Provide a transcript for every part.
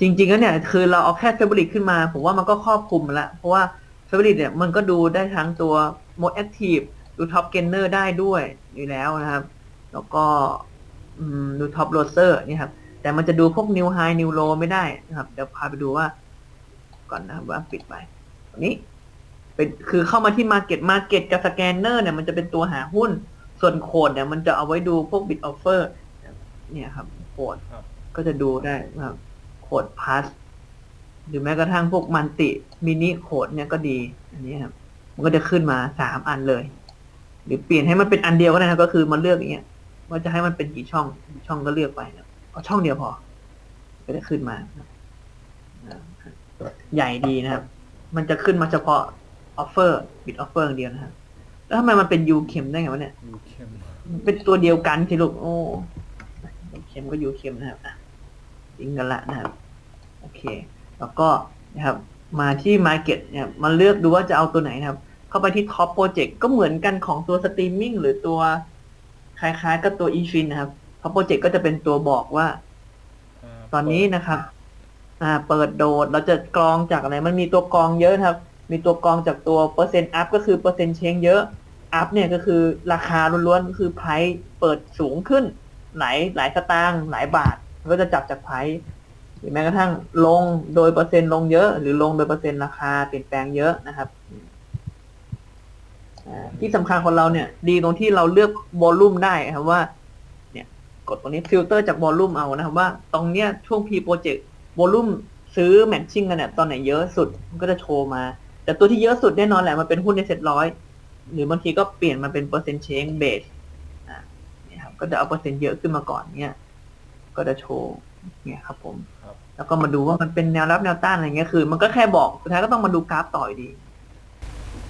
จริงๆแล้วเนี่ยคือเราเอาแค่เฟเบริตขึ้นมา ผมว่ามันก็ครอบคลุมแล้ว เพราะว่าเฟเบริตเนี่ยมันก็ดูได้ทั้งตัว Mode Active ดู Top Gainer ได้ด้วยอยู่แล้วนะครับ แล้วก็อืมดู Top Roster นี่ครับ แต่มันจะดูพวก New High New Low ไม่ได้นะครับ เดี๋ยวพาไปดูว่า ก่อนนะครับว่าปิดไปนนี้เป็นคือเข้ามาที่ Market Market กับ Scanner เนี่ยมันจะเป็นตัวหาหุ้น ส่วนโคดเนี่ยมันจะเอาไว้ดูพวก Bid Offer เนี่ยครับโคดก็จะดูได้นะครับ ดพัสหรือแม้กระทั่งพวกมันติมินิโคดเนี่ยก็ดี อันนี้ครับ มันก็จะขึ้นมาสามอันเลย หรือเปลี่ยนให้มันเป็นอันเดียวก็ได้นะครับก็คือมันเลือกอย่างเงี้ยว่าจะให้มันเป็นกี่ช่องช่องก็เลือกไปนะเอาช่องเดียวพอ ก็จะขึ้นมานะครับใหญ่ดีนะครับ มันจะขึ้นมาเฉพาะออฟเฟอร์บิดออฟเฟอร์อย่างเดียวนะครับแล้วทำไมมันเป็นยูเข็มได้ไงวะเนี่ยยูเข้มมันเป็นตัวเดียวกันสิลูกโอ้ยูเข็มก็ยูเข็มนะครับอะยิงกันละนะครับ โอเค แล้วก็นะครับมาที่ Market เนี่ยมาเลือกดูว่าจะเอาตัวไหนนะครับ เข้าไปที่ Top Project ก็เหมือนกันของตัวสตรีมมิ่งหรือตัวคล้ายๆ กับตัว e f i n นะครับ Top Project ก็จะเป็นตัวบอกว่าาตอนนี้นะครับ อ่า เปิดโดดเราจะกรองจากอะไร มันมีตัวกรองเยอะนะครับ มีตัวกรองจากตัวเปอร์เซ็นต์อัพก็คือเปอร์เซ็นต์เชงเยอะอัพเนี่ยก็คือราคาล้วนๆคือไพรส์เปิดสูงขึ้น หลายหลายสตางค์หลายบาทมันก็จะจับจากไพรส์ห รือแม้กระทั่งลงโดยเปอร์เซ็นต์ลงเยอะ หรือลงโดยเปอร์เซ็นต์ราคาเปลี่ยนแปลงเยอะนะครับที่สำคัญของเราเนี่ย ดีตรงที่เราเลือกวอลลุ่มได้ครับว่า เนี่ยกดตรงนี้ฟิลเตอร์จากวอลลุ่มเอานะครับว่าตรงเนี้ยช่วง P project วอลลุ่มซื้อแมทชิ่งกันเนี่ยตอนไหนเยอะสุดมันก็จะโชว์มา แต่ตัวที่เยอะสุดแน่นอนแหละมันเป็นหุ้นในเซ็ตร้อยหรือบางทีก็เปลี่ยนมาเป็นเปอร์เซ็นต์เชงเบสนี่ยครับก็จะเอาเปอร์เซ็นต์เยอะขึ้นมาก่อนเนี่ยก็จะโชว์เนี่ยครับผม แล้วก็มาดูว่ามันเป็นแนวรับแนวต้านอะไรเงี้ยคือ มันก็แค่บอกสุดท้ายก็ต้องมาดูกราฟต่ออยู่ดี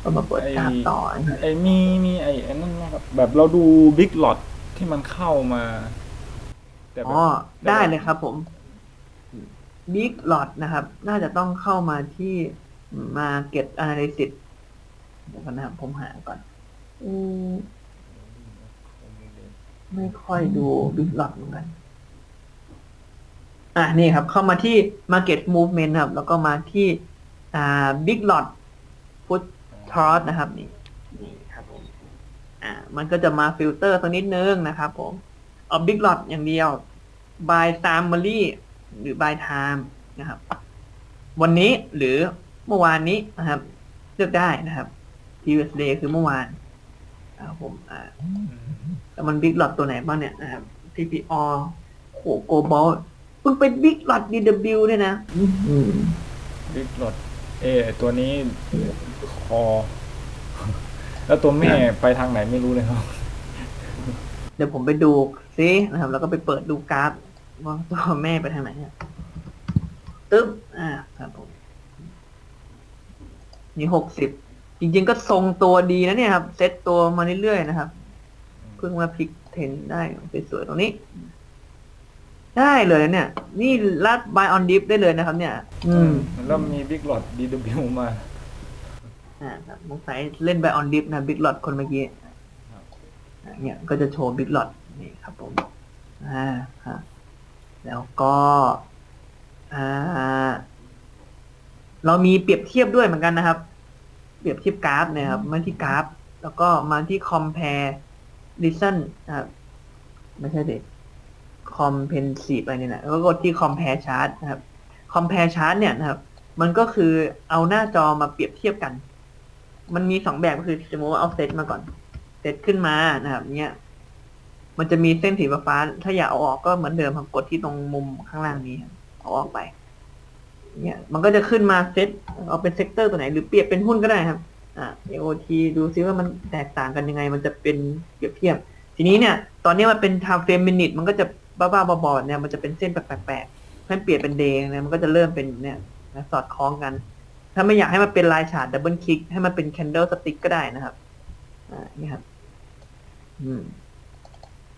ก็มาเปิดกราฟต่อไอ้มีมีไอ้ไอ้นั่นนะครับแบบเราดูบิ๊กหลอดที่มันเข้ามาแต่แบบอ๋อได้เลยครับผม Big Lot นะครับ น่าจะต้องเข้ามาที่ Market Analysis เดี๋ยวก่อนนะครับผมหาก่อนอืมไม่ค่อยดู Big Lot เหมือนกัน อะนี่ครับเข้ามาที่ Market Movement ครับ แล้วก็มาที่อ่า Big Lot Put Chart นะครับนี่นี่ครับผมอ่ามันก็จะมาฟิลเตอร์สักนิดนึงนะครับผมเอา Big Lot อย่างเดียว by summary หรือ by time นะครับ วันนี้หรือเมื่อวานนี้นะครับ เลือกได้นะครับ previous day คือเมื่อวานนะครับผมอ่าอืมแล้วมัน Big Lot ตัวไหนบ้างเนี่ยนะครับ PPO โห Global เพิ่งเป็น Big Lot DW เนี่ยนะอืมบิ๊กหลอดเออตัวนี้คอ แล้วตัวแม่ไปทางไหนไม่รู้เลยครับ เดี๋ยวผมไปดูซินะครับ แล้วก็ไปเปิดดูกราฟว่าตัวแม่ไปทางไหนเนี่ยตึ๊บอ่าครับผมนี่หกสิบจริงๆก็ทรงตัวดีนะเนี่ยครับ เซตตัวมาเรื่อยๆนะครับ เพิ่งมาพลิกเทรนได้สวยๆตรงนี้ ได้เลยนะเนี่ย นี่ลัดบายออนดิฟได้เลยนะครับ เนี่ย อืมแล้วมีบิ๊กหลอด DW มาอ่าครับสงสัยเล่นบายออนดิฟนะบิ๊กหลอดคนเมื่อกี้ครับอ่าเนี่ยก็จะโชว์บิ๊กหลอดนี่ครับผมอ่าครับแล้วก็อ่าเรามีเปรียบเทียบด้วยเหมือนกันนะครับ เปรียบเทียบกราฟนะครับมาที่กราฟ แล้วก็มาที่ compare reason นะครับไม่ใช่เด็ก comprehensive อะไรเนี่ยนะก็กดที่ compare chart นะครับ compare chart เนี่ยนะครับ มันก็คือเอาหน้าจอมาเปรียบเทียบกัน มันมีสองแบบก็คือสมมติว่าเอาเซตมาก่อน เซตขึ้นมานะครับเนี่ยมันจะมีเส้นสีฟ้า ถ้าอยากเอาออกก็เหมือนเดิมครับกดที่ตรงมุมข้างล่างนี้เอาออกไป เนี่ย มันก็จะขึ้นมาเซตเอาเป็นเซกเตอร์ตัวไหน หรือเปรียบเป็นหุ้นก็ได้ครับอ่า AOT ดูซิว่ามันแตกต่างกันยังไง มันจะเป็นเปรียบเทียบ ทีนี้เนี่ย ตอนนี้มันเป็น time frame minute มันก็จะ บ้าๆบอๆเนี่ยมันจะเป็นเส้นแปลกๆให้เปลี่ยนเป็นเดย์เนี่ยมันก็จะเริ่มเป็นเนี่ยนะสอดคล้องกัน ถ้าไม่อยากให้มันเป็นลายฉาดดับเบิลคลิกให้มันเป็น candle stick ก็ได้นะครับอ่านี่ครับ อืม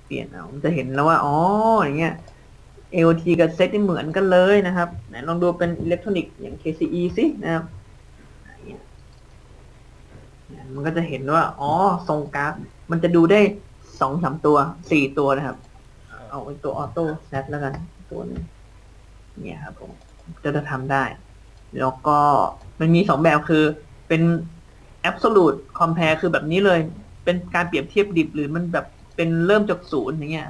เปลี่ยนเอามันจะเห็นแล้วว่าอ๋ออย่างเงี้ย AOT กับเซตนี่เหมือนกันเลยนะครับไหนลองดูเป็นอิเล็กทรอนิกส์อย่าง KCE สินะครับมันก็จะเห็นว่า อ๋อ ทรงกราฟ มันจะดูได้สองสามตัว สี่ตัวนะครับ เอาเป็นตัวออโต้แซตแล้วกันตัวหนึงเนี่ยครับผมจะจะทำได้ แล้วก็มันมีสองแบบคือเป็น absolute compare คือแบบนี้เลย เป็นการเปรียบเทียบดิบหรือมันแบบเป็นเริ่มจากศูนย์อย่างเงี้ย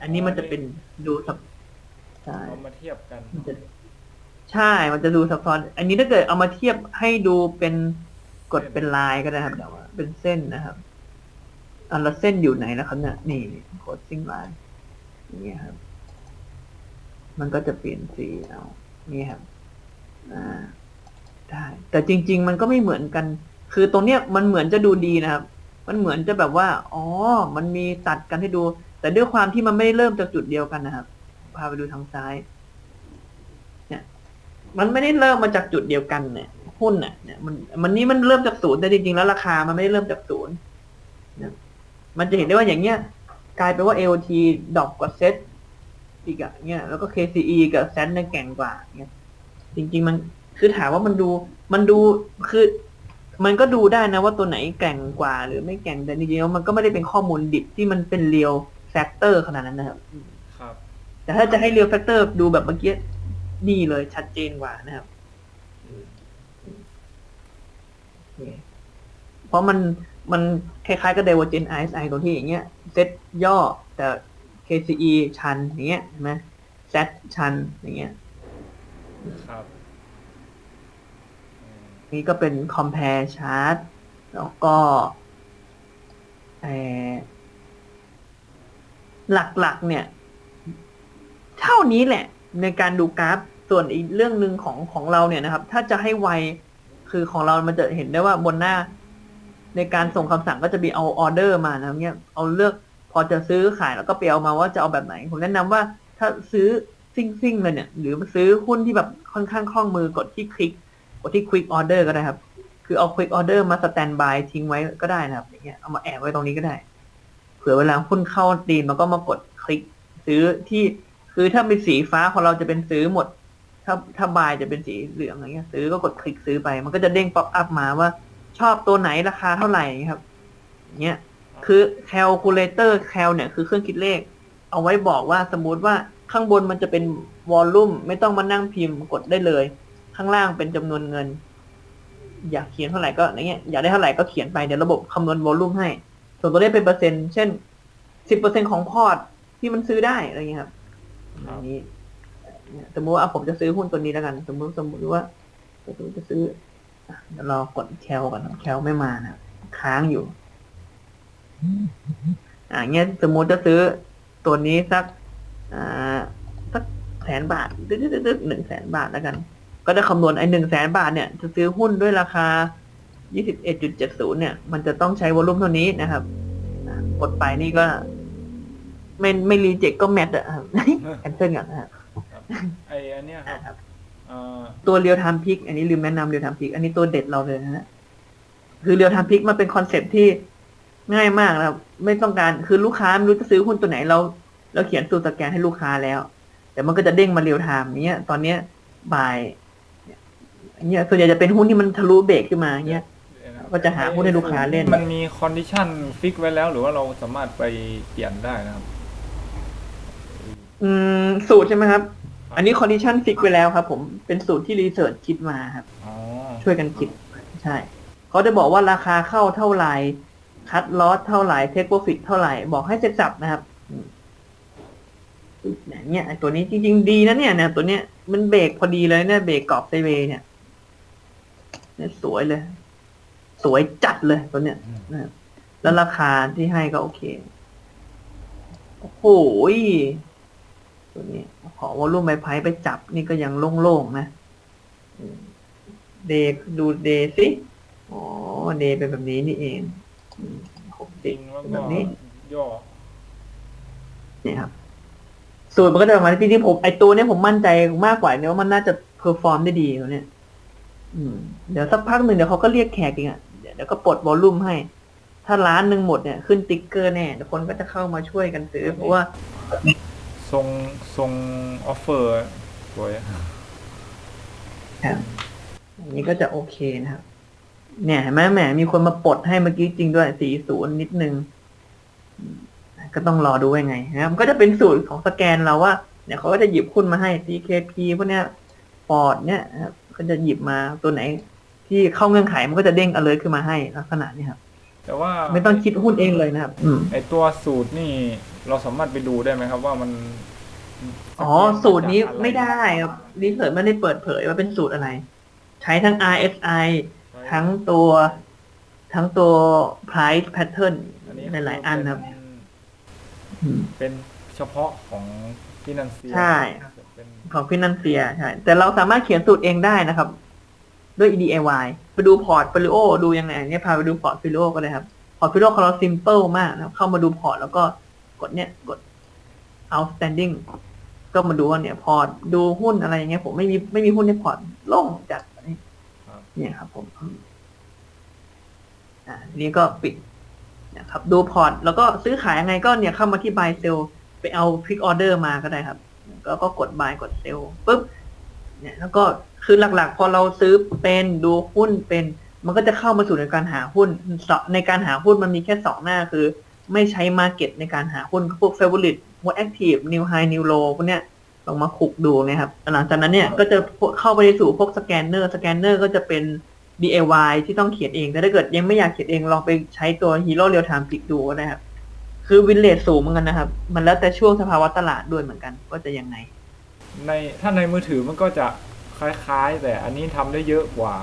อันนี้มันจะเป็นดูซับใช่เอามาเทียบกันมันจะใช่ มันจะดูซับซ้อน อันนี้ถ้าเกิดเอามาเทียบให้ดูเป็นกดเป็นลายก็ได้ครับแต่ว่าเป็นเส้นนะครับอันละเส้นอยู่ไหนนะครับ เนี่ย นี่โคดซิ่งไลน์อย่างเงี้ยครับ มันก็จะเปลี่ยนสีเอานี่ครับอ่าได้แต่จริง ๆ มันก็ไม่เหมือนกัน คือตรงเนี้ยมันเหมือนจะดูดีนะครับ มันเหมือนจะแบบว่า อ๋อ มันมีตัดกันให้ดู แต่ด้วยความที่มันไม่ได้เริ่มจากจุดเดียวกันนะครับ พาไปดูทางซ้าย เนี่ย มันไม่ได้เริ่มมาจากจุดเดียวกันเนี่ยหุ้นเนี่ยเนี่ยมัน มันนี่มันเริ่มจากศูนย์แต่จริงๆแล้วราคามันไม่ได้เริ่มจากศูนย์เนี่ยมันจะเห็นได้ว่าอย่างเงี้ย กลายเป็นว่า AOT ดรอปกว่าเซตอีกอะเนี่ยแล้วก็ KCE กับเซตเนี่ยแก่งกว่าเนี่ยจริง ๆ มันคือถามว่ามันดู มันดูคือ มันก็ดูได้นะว่าตัวไหนแกร่งกว่า หรือไม่แกร่งแต่จริงๆแล้วมันก็ไม่ได้เป็นข้อมูลดิบที่มันเป็นเรียลแฟกเตอร์ขนาดนั้นนะครับครับ แต่ถ้าจะให้เรียลแฟกเตอร์ดูแบบเมื่อกี้นี่เลยชัดเจนกว่านะครับโอเคเพราะมันมันคล้ายๆกับ Divergent RSI ตรงที่อย่างเงี้ย เซตย่อแต่ KCE ชันอย่างเงี้ยเห็นไหม Z ชันอย่างเงี้ยครับอืมนี่ก็เป็น compare chart แล้วก็เอ่อหลักๆ เนี่ย เท่านี้แหละ ในการดูกราฟส่วนอีกเรื่องหนึ่งของของเราเนี่ยนะครับ ถ้าจะให้ไวคือของเรามันจะเห็นได้ว่าบนหน้า ในการส่งคำสั่งก็จะมีเอาออเดอร์มานะเนี่ยเอาเลือกพอจะซื้อขายแล้วก็ไปเอามาว่าจะเอาแบบไหน ผมแนะนำว่าถ้าซื้อซิ่งซิ่งๆเลยเนี่ยหรือซื้อหุ้นที่แบบค่อนข้างคล่องมือกดที่คลิกกดที่ quick order ก็ได้ครับ คือเอา quick order มา stand by ทิ้งไว้ก็ได้นะครับอย่างเงี้ยเอามาแอบไว้ตรงนี้ก็ได้ เผื่อเวลาหุ้นเข้าตีนมันก็มากดคลิกซื้อที่คือถ้าเป็นสีฟ้าของเราจะเป็นซื้อหมด ถ้าถ้าบายจะเป็นสีเหลืองอย่างเงี้ย ซื้อก็กดคลิกซื้อไป มันก็จะเด้งป๊อปอัพมาว่า ชอบตัวไหนราคาเท่าไหร่ครับเงี้ยคือ calculator cal เนี่ยคือเครื่องคิดเลข เอาไว้บอกว่าสมมติว่าข้างบนมันจะเป็นวอลลุ่มไม่ต้องมานั่งพิมพ์กดได้เลย ข้างล่างเป็นจำนวนเงิน อยากเขียนเท่าไหร่ก็อย่างเงี้ยอยากได้เท่าไหร่ก็เขียนไปเดี๋ยวระบบคำนวณวอลลุ่มให้ ส่วนตัวเลขเป็นเปอร์เซ็นต์เช่นสิบเปอร์เซ็นของพอร์ตที่มันซื้อได้อะไรเงี้ยครับอย่างนี้สมมติว่าผมจะซื้อหุ้นตัวนี้แล้วกัน สมมติสมมติว่าสมมติจะซื้อ เดี๋ยวรอกดแคลก่อนนะแคลไม่มานะค้างอยู่ อ่าเงี้ยสมมติจะซื้อตัวนี้สัก อ่า สักแสนบาทดึ๊ดๆๆหนึ่งแสนบาทแล้วกัน ก็จะคำนวณไอ้หนึ่งแสนบาทเนี่ยจะซื้อหุ้นด้วยราคา 21.70 เนี่ย มันจะต้องใช้วอลลุ่มเท่านี้นะครับอ่ากดไปนี่ก็ ไม่ไม่รีเจ็คก็แมทอะครับแคนเซิลก่อนนะครับครับไออันเนี้ยคอ่ารับครับเอ่อ ตัวเรียลไทม์พิกอันนี้ลืมแนะนำเรียลไทม์พิกอันนี้ตัวเด็ดเราเลยนะฮะคือเรียลไทม์พิกมันเป็นคอนเซ็ปต์ที่ง่ายมากนะครับไม่ต้องการคือลูกค้าไม่รู้จะซื้อหุ้นตัวไหนเราเราเขียนสูตรสแกนให้ลูกค้าแล้ว แต่มันก็จะเด้งมาเรียลไทม์เนี้ย ตอนเนี้ยบ่ายเนี่ยส่วนใหญ่จะเป็นหุ้นที่มันทะลุเบรกขึ้นมาเนี้ยเดี๋ยวนก็จะหาหุ้นให้ลูกค้าเล่น มันมีคอนดิชันฟิกไว้แล้ว หรือว่าเราสามารถไปเปลี่ยนได้นะครับ อืมสูตรใช่ไหมครับ อันนี้คอนดิชันฟิกไว้แล้วครับ ผมเป็นสูตรที่รีเสิร์ชคิดมาครับ อ๋อช่วยกันคิด ใช่เขาจะบอกว่าราคาเข้าเท่าไหร่คัดลอสเท่าไหร่เทคโปรฟิตเท่าไหร่ บอกให้เสร็จสับนะครับอืมเนี่ยไอ้ตัวนี้จริง ๆ ดีนะเนี่ยนะตัวเนี้ยมันเบรกพอดีเลยเนี่ยเบรกกรอบไซด์เวย์เนี่ยเนี่ยสวยเลย สวยจัดเลยตัวเนี้ยนะครับแล้วราคาที่ให้ก็โอเค โอ้โหย ตัวนี้ ขอวอลลุ่มไม้ไพ่ไปจับนี่ก็ยังโล่งๆนะอืมเดย์ดูเดย์สิอ๋อเดย์เป็นแบบนี้นี่เองอืมหกจริสิบงแล้วเป็นก็แบบนี้ย่อเนี่ยครับสูตรมันก็จะประมาณนี้จริงๆผมไอตัวเนี้ยผมมั่นใจมากกว่าเนี่ยว่ามันน่าจะเพอร์ฟอร์มได้ดีตัวเนี้ยอืมเดี๋ยวสักพักหนึ่งเดี๋ยวเขาก็เรียกแขกเองอะเดี๋ยวเดี๋ยวก็ปลดวอลลุ่มให้ ถ้าร้านหนึ่งหมดเนี่ยขึ้นติ๊กเกอร์แน่เดี๋ยวคนก็จะเข้ามาช่วยกันซื้อเพราะว่า ทรงทรงออฟเฟอร์สวยครับอันนี้ก็จะโอเคนะครับ เนี่ยเห็นไหมแหมมีคนมาปลดให้เมื่อกี้จริงด้วยสี่ศูนย์นิดนึงอืมก็ต้องรอดูว่าไงนะครับมันก็จะเป็นสูตรของสแกนเราว่าเนี่ยเขาก็จะหยิบคุณมาให้ CKP พวกเนี้ยฟอร์ดเนี่ยนะครับก็จะหยิบมาตัวไหน ที่เข้าเงื่อนไขมันก็จะเด้ง alert ขึ้นมาให้ลักษณะนี้ครับ แต่ว่าไม่ต้องคิดหุ้นเองเลยนะครับ อืมไอตัวสูตรนี่ เราสามารถไปดูได้ไหมครับ ว่ามันอ๋อ สูตรนี้ไม่ได้ครับรีเสิร์ชไม่ได้เปิดเผยว่าเป็นสูตรอะไร ใช้ทั้ง RSI ทั้งตัว ทั้งตัว price pattern หลายๆอันครับเป็นอืมเป็นเฉพาะของฟินันเซียใช่เป็นของฟินันเซียใช่แต่เราสามารถเขียนสูตรเองได้นะครับ ด้วย EDIY ไปดูพอร์ตฟิลิโอดูยังไงเนี่ยพาไปดูพอร์ตฟิลิโอก็ได้ครับ พอร์ตฟิลิโอของเรา simple มากนะครับเข้ามาดูพอร์ตแล้วก็ กดเนี่ยกด outstanding ก็มาดูว่าเนี่ย พอร์ตดูหุ้นอะไรอย่างเงี้ยผมไม่มีไม่มีหุ้นในพอร์ตโล่งจัดเนี่ยครับ ผม อ่าทีนี้ก็ปิดนะครับ ดูพอร์ต แล้วก็ซื้อขายยังไงก็เนี่ยเข้ามาที่ buy sell ไปเอา pick order มาก็ได้ครับ แล้วก็กด buy กด sell ปุ๊บเนี่ย แล้วก็คือหลัก ๆ พอเราซื้อเป็นดูหุ้นเป็น มันก็จะเข้ามาสู่ในการหาหุ้นสองในการหาหุ้นมันมีแค่สองหน้าคือ ไม่ใช้ market ในการหาหุ้นพวก favorite พวก active new high new low พวกเนี้ยลองมาขุกดูนะครับ หลังจากนั้นเนี่ยก็จะเข้าไปในสู่พวกสแกนเนอร์ สแกนเนอร์ก็จะเป็น DIY ที่ต้องเขียนเอง แต่ถ้าเกิดยังไม่อยากเขียนเอง ลองไปใช้ตัว Hero Real Time Pick ดูก็ได้ครับ คือวินเลทสูงเหมือนกันนะครับ มันแล้วแต่ช่วงสภาวะตลาดด้วยเหมือนกันก็จะยังไง ในถ้าในมือถือมันก็จะคล้ายๆ แต่อันนี้ทำได้เยอะกว่า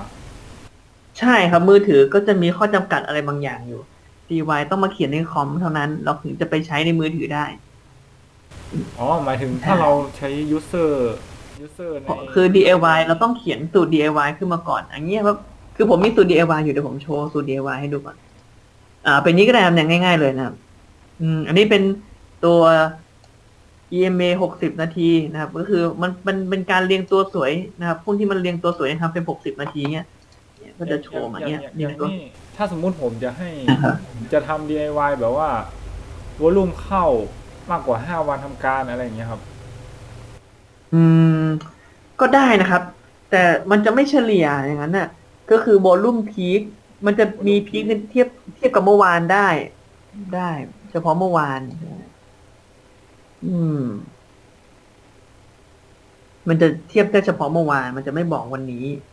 ใช่ครับมือถือก็จะมีข้อจำกัดอะไรบางอย่างอยู่ DIY ต้องมาเขียนในคอมเท่านั้น เราถึงจะไปใช้ในมือถือได้ อ๋อ หมายถึงถ้าเราใช้ user user ในคือ DIY เราต้องเขียนสูตร DIY ขึ้นมาก่อน อันเนี้ยครับคือผมมีสูตร DIY อยู่เดี๋ยวผมโชว์สูตร DIY ให้ดูก่อน อ่า เป็นนี้ก็ได้ครับเนี่ยง่าย ๆ เลยนะครับอืม อันนี้เป็นตัว EMA หกสิบนาทีนะครับ ก็คือมันมันเป็นการเรียงตัวสวยนะครับหุ้นที่มันเรียงตัวสวยนะครับเป็นหกสิบนาทีเนี้ยเนี่ย ก็จะโชว์มาเนี้ยอเรียย่างงตัวนี้ถ้าสมมุติผมจะให้นะครับจะทำ DIY แบบว่าวอลุ่มเข้ามากกว่า5วันทำการอะไรอย่างเงี้ยครับ อืม ก็ได้นะครับ แต่มันจะไม่เฉลี่ยอย่างนั้นน่ะ ก็คือโวลุ่มพีคมันจะมีพีคเทียบเทียบกับเมื่อวานได้ ได้ เฉพาะเมื่อวาน อืม มันจะเทียบได้เฉพาะเมื่อวาน มันจะไม่บอกวันนี้ใ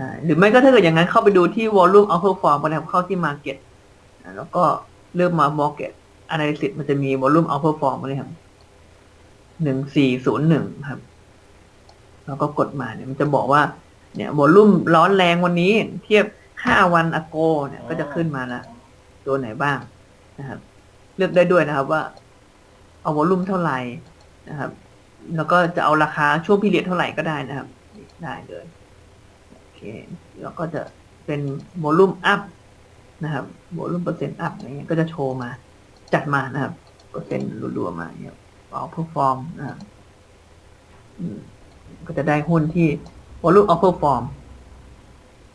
ช่หรือไม่ก็ถ้าเกิดอย่างนั้นเข้าไปดูที่ volume outperform ก็ได้ครับเข้าที่ market แล้วก็เลือกมา market analysis มันจะมี volume outperform มาเลยครับหนึ่งสี่ศูนย์หนึ่งครับ แล้วก็กดมาเนี่ยมันจะบอกว่าเนี่ยวอลุ่มร้อนแรงวันนี้ เทียบห้าวันอโกเนี่ยก็จะขึ้นมาล้วตัวไหนบ้างนะครับ เลือกได้ด้วยนะครับว่า เอาวอลุ่มเท่าไหร่นะครับ แล้วก็จะเอาราคาช่วงพิเรียดเท่าไหร่ก็ได้นะครับ ได้เลย เคแล้วก็จะเป็นวอลุ่มอัพนะครับวอลุ่มเปอร์เซ็นต์อัพอะไรเงี้ยก็จะโชว์มา จัดมานะครับเปอร์เซ็นต์รัวๆมาเนี่ยเอาเพอร์ฟอร์มนะครับอืมก็จะได้หุ้นที่วอลุ่มเอาเพอร์ฟอร์ม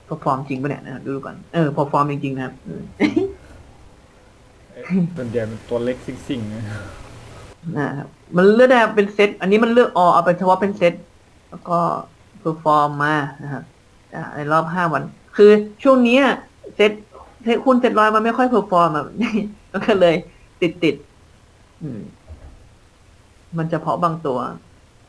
เพอร์ฟอร์มจริงปะเนี่ยนะครับดูก่อนเออเพอร์ฟอร์มจริงๆนะครับอืมเอ๊ะส่วนใหญ่เป็นตัวเล็กซิ่งๆนะนะครับมันเลือกได้เป็นเซตอันนี้มันเลือกออเอาเป็นเฉพาะเป็นเซตแล้วก็เพอร์ฟอร์มมานะครับอ่า ในรอบห้าวัน คือช่วงนี้เซตเซตคุณเซตร้อยมันไม่ค่อยเพอร์ฟอร์มอะก็เลยติดติดๆมมันจะเพาะบางตัว